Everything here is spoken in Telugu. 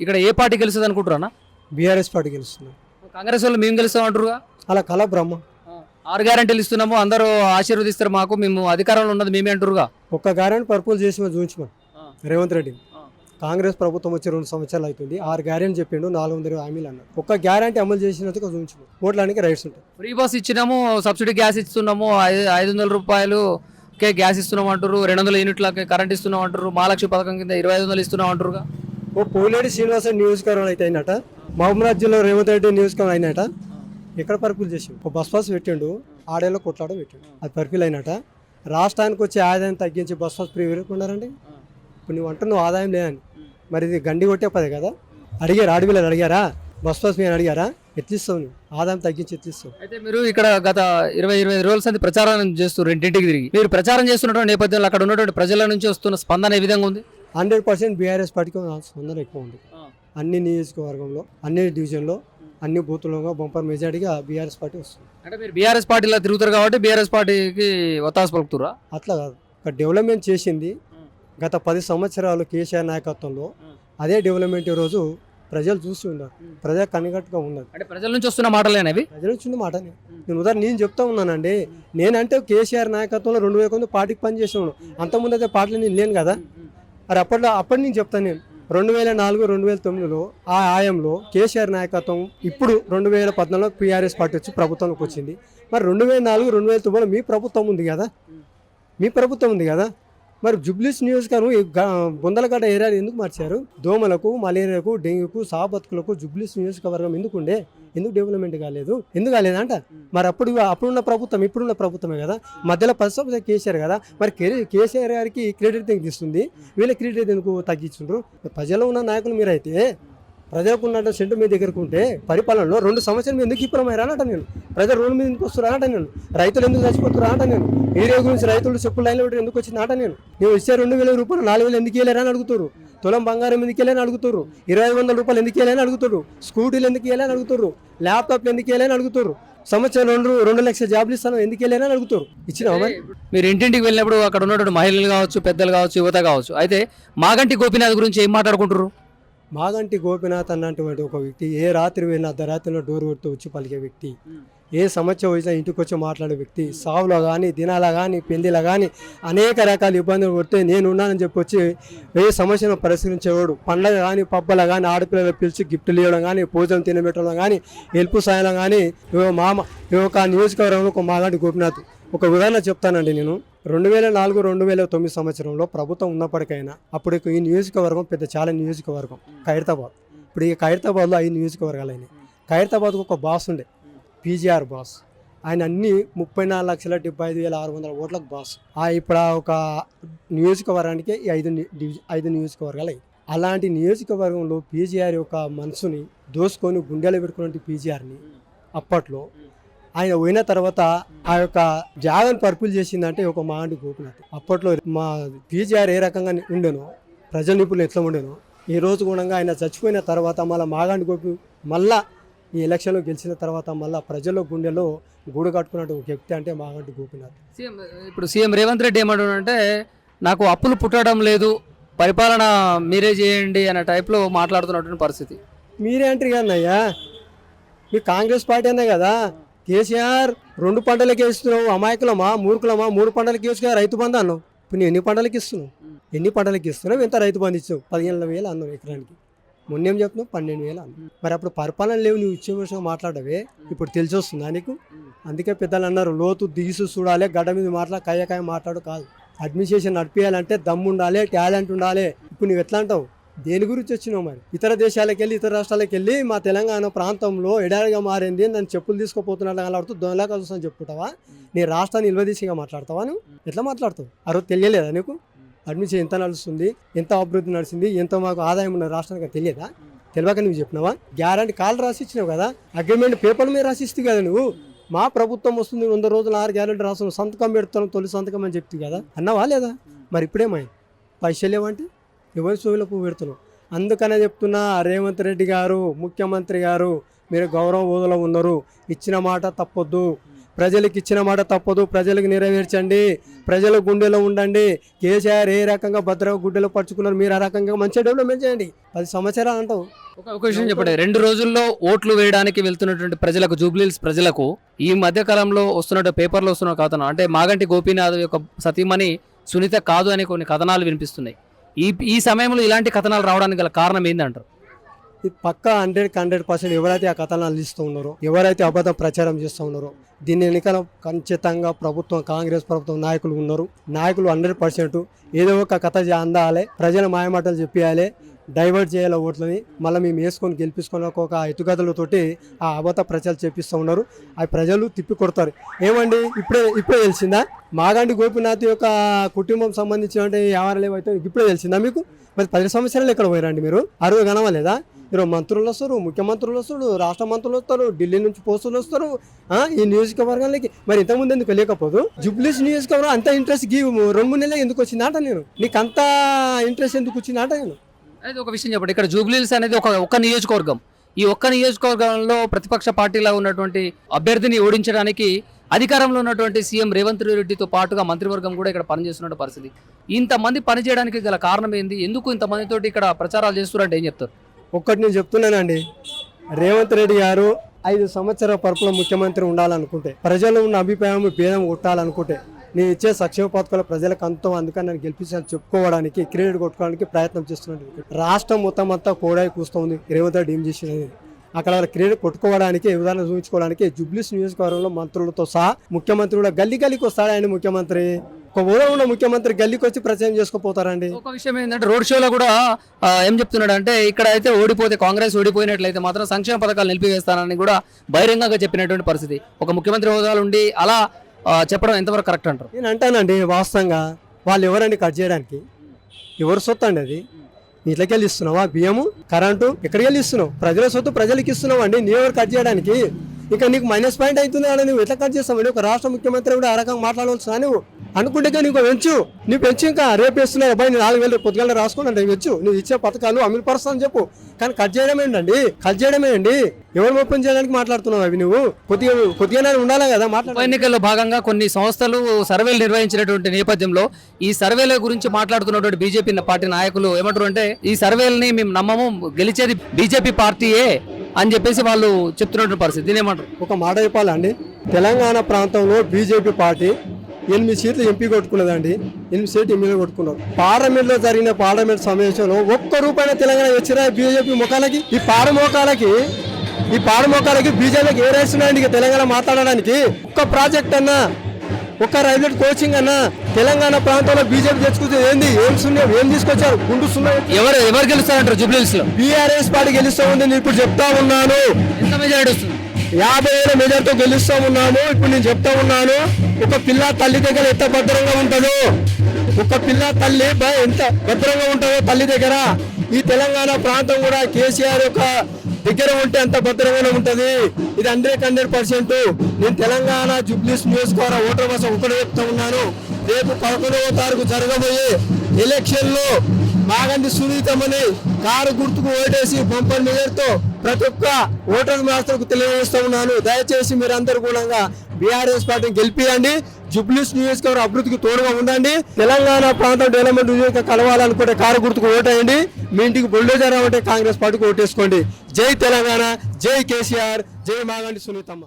ఇక్కడ ఏ పార్టీ గెలుస్తుంది అనుకుంటారా బీఆర్ఎస్ పార్టీ గెలుస్తున్నాం కాంగ్రెస్ వాళ్ళు మేము గెలుస్తాం అంటారుగా అలా కళ బ్రహ్మ. ఆరు గ్యారంటీలు ఇస్తున్నాము అందరూ ఆశీర్వదిస్తారు మాకు మేము అధికారంలో ఉన్నది మేమే అంటారుగా ఒక్క గ్యారెంటీ పర్పోజ్ చేసి మనం చూపించమని రేవంత్ రెడ్డి. కాంగ్రెస్ ప్రభుత్వం వచ్చి రెండు సంవత్సరాలు అవుతుంది ఆరు గ్యారెంటీ చెప్పిండు నాలుగు వందల హామీలు అన్నారు. ఒక్క గ్యారెంటీ అమలు చేసినందుకు చూపించమని ఓట్లానికి రైట్స్ ఉంటాయి. ఫ్రీ బస్ ఇచ్చినాము సబ్సిడీ గ్యాస్ ఇస్తున్నాము ఐదు వందల రూపాయలు గ్యాస్ ఇస్తున్నాం అంటారు రెండు వందల యూనిట్లకి కరెంట్ ఇస్తున్నాం అంటారు మహాలక్ష్మి పథకం కింద ఇరవై ఐదు వందలు ఇస్తున్నాం అంటారుగా ఓ పోలేడి శ్రీనివాస నియోజకవర్గం అయితే అయినట మహబూబ్నాథ్ జిల్లా రేవంత్ రెడ్డి నియోజకవర్గం అయినట ఎక్కడ పరుపులు చేసి ఒక బస్ పాస్ పెట్టిండు. ఆడేళ్ళ కొట్లాడ పెట్టిండు. అది పరుపులు అయినట రాష్ట్రానికి వచ్చే ఆదాయం తగ్గించి బస్ పాస్ ఫ్రీ పెట్టుకున్నారండి ఇప్పుడు నువ్వు అంటున్నావు ఆదాయం లేదని. మరి ఇది గండి కొట్టే పదే కదా? అడిగారు? ఆడపిల్లలు అడిగారా? బస్ పాస్ మీరు అడిగారా? ఎత్తిస్తావు నువ్వు? ఆదాయం తగ్గించి ఎత్తిస్తావు అయితే మీరు ఇక్కడ గత ఇరవై ఇరవై రోజుల సంది ప్రచారం చేస్తున్నారు రెండింటికి తిరిగి. మీరు ప్రచారం చేస్తున్నటువంటి నేపథ్యంలో అక్కడ ఉన్నటువంటి ప్రజల నుంచి వస్తున్న స్పందన ఏ విధంగా ఉంది? హండ్రెడ్ పర్సెంట్ బీఆర్ఎస్ పార్టీకి స్పందన ఎక్కువ ఉంది. అన్ని నియోజకవర్గంలో అన్ని డివిజన్లో అన్ని బూతులలో బంపర్ మెజార్టీగా బీఆర్ఎస్ పార్టీ వస్తుంది. అంటే మీరు బీఆర్ఎస్ పార్టీలో తిరుగుతారు కాబట్టి బీఆర్ఎస్ పార్టీకి ఒత్తాసు పలుకుతురా అట్లా కాదు. ఒక డెవలప్మెంట్ చేసింది గత పది సంవత్సరాలు కేసీఆర్ నాయకత్వంలో. అదే డెవలప్మెంట్ ఈరోజు ప్రజలు చూస్తూ ఉన్నారు. ప్రజా కనిగట్టుగా ఉన్నది. అంటే ప్రజల నుంచి వస్తున్న మాటలేనవి ప్రజలు వచ్చింది మాట నేను ఉదాహరణ నేను చెప్తా ఉన్నానండి. నేనంటే కేసీఆర్ నాయకత్వంలో రెండు వేల కొంత పార్టీకి పనిచేసాను అంతకుముందు అయితే పార్టీలో నేను లేను కదా. మరి అప్పట్లో అప్పటి నుంచి చెప్తాను నేను. రెండు వేల నాలుగు రెండు వేల తొమ్మిదిలో ఆ ఆయంలో కేసీఆర్ నాయకత్వం ఇప్పుడు రెండు వేల పద్నాలుగులో పీఆర్ఎస్ పార్టీ వచ్చి ప్రభుత్వంలోకి వచ్చింది. మరి రెండు వేల నాలుగు రెండు వేల తొమ్మిదిలో మీ ప్రభుత్వం ఉంది కదా? మీ ప్రభుత్వం ఉంది కదా? మరి జుబ్లీస్ నియోజకవర్గం ఈ గ- బొందలగడ్డ ఏరియాని ఎందుకు మార్చారు? దోమలకు మలేరియాకు డెంగ్యూకు సాబతుకులకు జుబ్లీస్ నియోజకవర్గం ఎందుకు ఉండే ఎందుకు డెవలప్మెంట్ కాలేదు? ఎందుకు కాలేదంట మరి అప్పుడు అప్పుడున్న ప్రభుత్వం ఇప్పుడున్న ప్రభుత్వమే కదా? మధ్యలో పది కేసీఆర్ కదా? మరి కేసీఆర్ గారికి క్రెడిట్ ఎందుకు ఇస్తుంది? వీళ్ళ క్రెడిట్ ఎందుకు తగ్గించుండ్రు? ప్రజల్లో ఉన్న నాయకులు మీరైతే ప్రజలకు సెంటు మీ దగ్గరకు ఉంటే పరిపాలనలో రెండు సంవత్సరాలు ఎందుకు విఫలమయ్యారా అంట నేను. ప్రజలు రోడ్డు మీద ఎందుకు వస్తున్నా అంట నేను. రైతులు ఎందుకు చచ్చిపోతున్నా అంట నేను. ఏరియా గురించి రైతులు చెప్పులు లైన్లో పెట్టి ఎందుకు వచ్చింది ఆట నేను. నువ్వు ఇచ్చే రెండు వేల రూపాయలు నాలుగు వేలు ఎందుకు వెళ్ళారా అని అడుగుతారు తులం బంగారం ఎందుకు వెళ్ళని అడుగుతారు ఇరవై వందల రూపాయలు ఎందుకు వెళ్ళని అడుగుతారు స్కూటీలు ఎందుకు వెళ్ళని అడుగుతారు ల్యాప్టాప్లు ఎందుకు వెళ్ళని అడుగుతారు సంవత్సరం రెండు రెండు లక్షల జాబ్లు ఇస్తాను ఎందుకు వెళ్ళని అడుగుతారు ఇచ్చినావా మీరు? ఇంటింటికి వెళ్ళినప్పుడు అక్కడ ఉన్నటువంటి మహిళలు కావచ్చు పెద్దలు కావచ్చు యువత కావచ్చు. అయితే మాగంటి గోపీనాథ్ గురించి ఏం మాట్లాడుకుంటారు మాగంటి గోపినాథ్ అన్నటువంటి ఒక వ్యక్తి ఏ రాత్రి వెళ్ళినా అర్ధరాత్రిలో డోర్ కొడుతూ వచ్చి పలికే వ్యక్తి ఏ సమస్య వచ్చినా ఇంటికి వచ్చి మాట్లాడే వ్యక్తి సావులో కానీ దినాల కానీ పెళ్ళిలో కానీ అనేక రకాల ఇబ్బందులు కొడితే నేను ఉన్నానని చెప్పి వచ్చి ఏ సమస్యను పరిశీలించేవాడు పండగ కానీ పబ్బల కానీ ఆడపిల్లలు పిలిచి గిఫ్ట్లు ఇవ్వడం కానీ పూజలు తినబెట్టడం కానీ హెల్ప్ సాయడం కానీ మామ ఈ యొక్క నియోజకవర్గంలో ఒక మాగంటి గోపినాథ్. ఒక ఉదాహరణ చెప్తానండి నేను. రెండు వేల నాలుగు రెండు వేల తొమ్మిది సంవత్సరంలో ప్రభుత్వం ఉన్నప్పటికైనా అప్పుడు ఈ నియోజకవర్గం పెద్ద చాలా నియోజకవర్గం ఖైరతాబాద్. ఇప్పుడు ఈ ఖైరతాబాద్లో ఐదు నియోజకవర్గాలు అయినాయి. ఖైరతాబాద్కు ఒక బాస్ ఉండే పీజీఆర్ బాస్ ఆయన అన్ని ముప్పై నాలుగు లక్షల డెబ్బై ఐదు వేల ఆరు వందల ఓట్లకు బాస్ ఆ ఇప్పుడు ఆ ఒక నియోజకవర్గానికి ఈ ఐదు ని- ఐదు నియోజకవర్గాలు అయ్యాయి అలాంటి నియోజకవర్గంలో పీజీఆర్ యొక్క మనసుని దోసుకొని గుండెలు పెట్టుకున్న పీజీఆర్ని అప్పట్లో ఆయన పోయిన తర్వాత ఆ యొక్క జాగను పర్పుల్ చేసిందంటే ఒక మాండి గోపినాథ్. అప్పట్లో మా పీజీఆర్ ఏ రకంగా ఉండేనో ప్రజల నిపుణులు ఎట్లా ఉండేనో ఈ రోజు కూడా ఆయన చచ్చిపోయిన తర్వాత మళ్ళీ మాగాండి గోపి మళ్ళా ఈ ఎలక్షన్లో గెలిచిన తర్వాత మళ్ళా ప్రజల గుండెలో గూడు కట్టుకున్నట్టు ఒక వ్యక్తి అంటే మాగంటి గోపినాథ్. సీఎం ఇప్పుడు సీఎం రేవంత్ రెడ్డి ఏమంటున్నాడంటే నాకు అప్పులు పుట్టడం లేదు పరిపాలన మీరే చేయండి అనే టైప్లో మాట్లాడుతున్నటువంటి పరిస్థితి. మీరే అంటారు కదన్నయ్యా? మీ కాంగ్రెస్ పార్టీ అనే కదా? కేసీఆర్ రెండు పంటలకి వేస్తున్నావు అమాయకులమా మూర్ఖులమా? మూడు పంటలకి వేసుకుని రైతు బంధు అన్నావు. ఇప్పుడు నువ్వు ఎన్ని పంటలకి ఇస్తున్నావు? ఎన్ని పంటలకి ఇస్తున్నావు? ఎంత రైతు బంధు ఇచ్చావు? పదిహేను వేలు అన్నావు ఎకరానికి. మొన్నేం చెప్తున్నావు? పన్నెండు వేలు అన్నావు. మరి అప్పుడు పరిపాలన లేవు నువ్వు ఇచ్చే విషయం మాట్లాడవే. ఇప్పుడు తెలిసి వస్తుందా నీకు? అందుకే పెద్దలు అన్నారు లోతు దిగుసు చూడాలి గడ్డ మీద మాట్లా కయ్యకాయ మాట్లాడు కాదు. అడ్మినిస్ట్రేషన్ నడిపించాలంటే దమ్ము ఉండాలి టాలెంట్ ఉండాలి. ఇప్పుడు నువ్వు ఎట్లా అంటావు? దేని గురించి వచ్చినావు మరి? ఇతర దేశాలకు వెళ్ళి ఇతర రాష్ట్రాలకు వెళ్ళి మా తెలంగాణ ప్రాంతంలో ఎడారిగా మారింది నన్ను చెప్పులు తీసుకుపోతున్నట్టు అలాడుతూ దొంగలాగా చూస్తాను చెప్పుకుంటావా? నీ రాష్ట్రాన్ని నిలవదీసిగా మాట్లాడతావా నువ్వు? ఎట్లా మాట్లాడతావు? ఆ రోజు తెలియలేదా నీకు? అడ్మిషన్ ఎంత నడుస్తుంది? ఎంత అభివృద్ధి నడిచింది? ఎంత మాకు ఆదాయం ఉన్న రాష్ట్రానికి తెలియదా? తెలియక నువ్వు చెప్పినావా? గ్యారంటీ కాల్ రాసి ఇచ్చినావు కదా? అగ్రిమెంట్ పేపర్ మీద రాసిస్తూ కదా నువ్వు? మా ప్రభుత్వం వస్తుంది వంద రోజులు ఆరు గ్యారెంటీ రాస్తున్నావు సంతకం పెడతాను తొలి సంతకం అని చెప్తుంది కదా? అన్నావా లేదా? మరి ఇప్పుడేమై పైసలు లేవంటే? ఎవరి సోవిలో పువ్వు పెడుతున్నాం అందుకనే చెప్తున్నా రేవంత్ రెడ్డి గారు ముఖ్యమంత్రి గారు మీరు గౌరవ హోదాలో ఉన్నారు. ఇచ్చిన మాట తప్పొద్దు. ప్రజలకు ఇచ్చిన మాట తప్పదు ప్రజలకు నెరవేర్చండి. ప్రజల గుండెలో ఉండండి. కేసీఆర్ ఏ రకంగా భద్ర గుడ్డెలో పరుచుకున్నారు మీరు ఆ రకంగా మంచి డెవలప్మెంట్ చేయండి. పది సంవత్సరాలు అంటావు. ఒక ఒక విషయం చెప్పండి. రెండు రోజుల్లో ఓట్లు వేయడానికి వెళ్తున్నటువంటి ప్రజలకు జూబ్లీల్స్ ప్రజలకు ఈ మధ్య కాలంలో వస్తున్న పేపర్లో వస్తున్న కథనం అంటే మాగంటి గోపీనాథ్ యొక్క సతీమణి సునీత కాదు అనే కొన్ని కథనాలు వినిపిస్తున్నాయి. ఈ ఈ సమయంలో ఇలాంటి కథనాలు రావడానికి గల కారణం ఏందంటారు? ఇది పక్కా హండ్రెడ్ హండ్రెడ్ పర్సెంట్ ఎవరైతే ఆ కథనాలు ఇస్తూ ఉన్నారో ఎవరైతే అబద్ధం ప్రచారం చేస్తూ ఉన్నారో దీని వెనుకల ఖచ్చితంగా ప్రభుత్వం కాంగ్రెస్ ప్రభుత్వం నాయకులు ఉన్నారు. నాయకులు హండ్రెడ్ పర్సెంట్ ఏదో ఒక కథ అందాలి ప్రజల మాయమాటలు చెప్పేయాలి డైవర్ట్ చేయాలి ఓట్లని మళ్ళీ మేము వేసుకొని గెలిపించుకొని ఒక ఎత్తుగదలతోటి ఆ అబద్ధ ప్రజలు చేపిస్తూ ఉన్నారు. ఆ ప్రజలు తిప్పి కొడతారు. ఏమండి? ఇప్పుడే ఇప్పుడే తెలిసిందా? మాగండి గోపీనాథ్ యొక్క కుటుంబం సంబంధించిన వ్యవహారాలు ఏవైతే ఇప్పుడే తెలిసిందా మీకు? మరి పది సంవత్సరాలు ఎక్కడ పోయారండి మీరు? అరవై కనవలేదా మీరు మంత్రులు వస్తారు ముఖ్యమంత్రులు వస్తారు రాష్ట్ర మంత్రులు వస్తారు ఢిల్లీ నుంచి పోస్టులు వస్తారు ఈ నియోజకవర్గానికి. మరి ఇంతకుముందు ఎందుకు లేకపోదు జుబ్లీస్ నియోజకవర్గం అంత ఇంట్రెస్ట్ గీ రెండు మూడు నెలలు ఎందుకు వచ్చిందాట నేను? నీకు అంత ఇంట్రెస్ట్ ఎందుకు వచ్చిందాట నేను? అయితే ఒక విషయం చెప్పండి. ఇక్కడ జూబ్లీస్ అనేది ఒక ఒక్క నియోజకవర్గం. ఈ ఒక్క నియోజకవర్గంలో ప్రతిపక్ష పార్టీలో ఉన్నటువంటి అభ్యర్థిని ఓడించడానికి అధికారంలో ఉన్నటువంటి సీఎం రేవంత్ రెడ్డితో పాటుగా మంత్రివర్గం కూడా ఇక్కడ పనిచేస్తున్న పరిస్థితి. ఇంతమంది పనిచేయడానికి గల కారణం ఏంది? ఎందుకు ఇంతమందితోటి ఇక్కడ ప్రచారాలు చేస్తున్నారంటే ఏం చెప్తారు? ఒక్కటి నేను చెప్తున్నానండి. రేవంత్ రెడ్డి గారు ఐదు సంవత్సరాల పరుపులో ముఖ్యమంత్రి ఉండాలనుకుంటే ప్రజలు ఉన్న అభిప్రాయం భేదం కొట్టాలనుకుంటే నేను ఇచ్చే సంక్షేమ పథకాలు ప్రజలకు అంతం అందుకని నేను గెలిపించాను చెప్పుకోవడానికి క్రెడిట్ కొట్టుకోవడానికి ప్రయత్నం చేస్తున్నాను రాష్ట్రం మొత్తం అంతా కోడాయి కూస్తుంది రేవంత్ రెడ్డి ఏం చేసినది అక్కడ క్రీడ క్రెడిట్ కొట్టుకోవడానికి విధానం చూపించుకోవడానికి జుబ్లీస్ నియోజకవర్గంలో మంత్రులతో సహా ముఖ్యమంత్రి కూడా గల్లీ గల్లీకి వస్తాడండి ముఖ్యమంత్రి. ఒక ఊరో ఉన్న ముఖ్యమంత్రి గల్లీకి వచ్చి ప్రచారం చేసుకోపోతారండి. ఒక విషయం ఏంటంటే రోడ్ షోలో కూడా ఏం చెప్తున్నాడు అంటే ఇక్కడ అయితే ఓడిపోతే కాంగ్రెస్ ఓడిపోయినట్లయితే మాత్రం సంక్షేమ పథకాలు నిలిపివేస్తానని కూడా బహిరంగంగా చెప్పినటువంటి పరిస్థితి. ఒక ముఖ్యమంత్రి హోదాలు ఉండి అలా చెప్పడం ఎంతవరకు కరెక్ట్ అంటారు? నేను అంటానండి వాస్తవంగా వాళ్ళు ఎవరండి కట్ చేయడానికి? ఎవరు సొత్తు అండి అది? ఇట్లకి వెళ్ళి ఇస్తున్నావా బియ్యము కరెంటు ఎక్కడికి వెళ్ళి ఇస్తున్నావు? ప్రజల సొత్తు ప్రజలకు ఇస్తున్నావు అండి నీ ఎవరు కట్ చేయడానికి? ఇక నీకు మైనస్ పాయింట్ అవుతుంది అని నువ్వు ఎట్లా కట్ చేస్తావు? ఒక రాష్ట్ర ముఖ్యమంత్రి కూడా ఆ రకంగా మాట్లాడవలసిన నువ్వు. అనుకుంటే నీకు పెంచు. నువ్వు పెంచు ఇంకా. రేపు వేస్తున్నావు అబ్బాయి నాలుగు వేలు పొద్దుగల రాసుకోండి అంటే వచ్చు నువ్వు ఇచ్చే పథకాలు అమలు పరుస్తాను చెప్పు. కానీ కట్ చేయడం ఏంటండి? కట్ చేయడమే అండి ఎవరు మొప్పం చేయడానికి మాట్లాడుతున్నావు అవి నువ్వు? కొద్దిగా కొద్దిగా ఉండాలి కదా? మాట్లాడు. ఎన్నికల్లో భాగంగా కొన్ని సంస్థలు సర్వేలు నిర్వహించినటువంటి నేపథ్యంలో ఈ సర్వేల గురించి మాట్లాడుతున్నటువంటి బీజేపీ పార్టీ నాయకులు ఏమంటారు అంటే ఈ సర్వేలని మేము నమ్మము. గెలిచేది బీజేపీ పార్టీయే. అని చెప్పేసి వాళ్ళు చెప్తున్నటువంటి పరిస్థితి. దీని ఏమంటారు? ఒక మాట చెప్పాలండి. తెలంగాణ ప్రాంతంలో బీజేపీ పార్టీ ఎనిమిది సీట్లు ఎంపీ కొట్టుకున్నదండి. ఎనిమిది సీట్లు ఎమ్మెల్యే కొట్టుకున్నారు. పార్లమెంట్లో జరిగిన పార్లమెంట్ సమావేశంలో ఒక్క రూపాయి తెలంగాణ వచ్చిన బీజేపీ ముఖాలకి? ఈ పాడమోకాలకి ఈ పాడమోకాలకి బీజేపీకి ఏ రైట్స్ ఉన్నాయండి తెలంగాణ మాట్లాడడానికి? ఒక్క ప్రాజెక్ట్ అన్నా ఒక్క రైల్వే కోచింగ్ అన్నా తెలంగాణ ప్రాంతంలో బీజేపీ తెచ్చుకుంటే ఏంది? ఏం సున్నా? ఏం తీసుకొచ్చారు? గుండు సున్నా? ఎవరు ఎవరు గెలుస్తారంటారు జూబ్లీస్లో? బీఆర్ఎస్ పార్టీ గెలుస్తా ఉంది నేను ఇప్పుడు చెప్తా ఉన్నాను. ఎంత మెజారిటీ వస్తుంది? యాభై వేల మెజార్టీతో గెలుస్తా ఉన్నాము ఇప్పుడు నేను చెప్తా ఉన్నాను. ఒక పిల్ల తల్లి దగ్గర ఎంత భద్రంగా ఉంటుందో. ఒక పిల్ల తల్లి ఎంత భద్రంగా ఉంటుందో తల్లి దగ్గర. ఈ తెలంగాణ ప్రాంతం కూడా కేసీఆర్ యొక్క దగ్గర ఉంటే అంత భద్రంగానే ఉంటది. ఇది హండ్రెడ్ హండ్రెడ్ పర్సెంట్. నేను తెలంగాణ జుబ్లీస్ నియోజకవర్గ ఓటర్ కోసం ఒకటి చెప్తా ఉన్నాను. రేపు పదకొండవ తారీఖు జరగబోయే ఎలక్షన్లో మాగండి సునీతమని కారు గుర్తుకు ఓటేసి బంపర్ మీదతో ప్రతి ఒక్క ఓటర్ మాస్టర్కు తెలియజేస్తూ ఉన్నాను. దయచేసి మీరందరూ కూడా బీఆర్ఎస్ పార్టీని గెలిపియండి. జుబ్లీస్ నియోజకవర్గం అభివృద్ధికి తోడుగా ఉండండి. తెలంగాణ ప్రాంతం డెవలప్మెంట్ నియోజక కలవాలనుకుంటే కారు గుర్తుకు ఓటేయండి. మీ ఇంటికి బుల్డోజర్ అంటే కాంగ్రెస్ పార్టీకి ఓటేసుకోండి. జై తెలంగాణ జై కేసీఆర్ జై మాగండి సునీతమ్మ.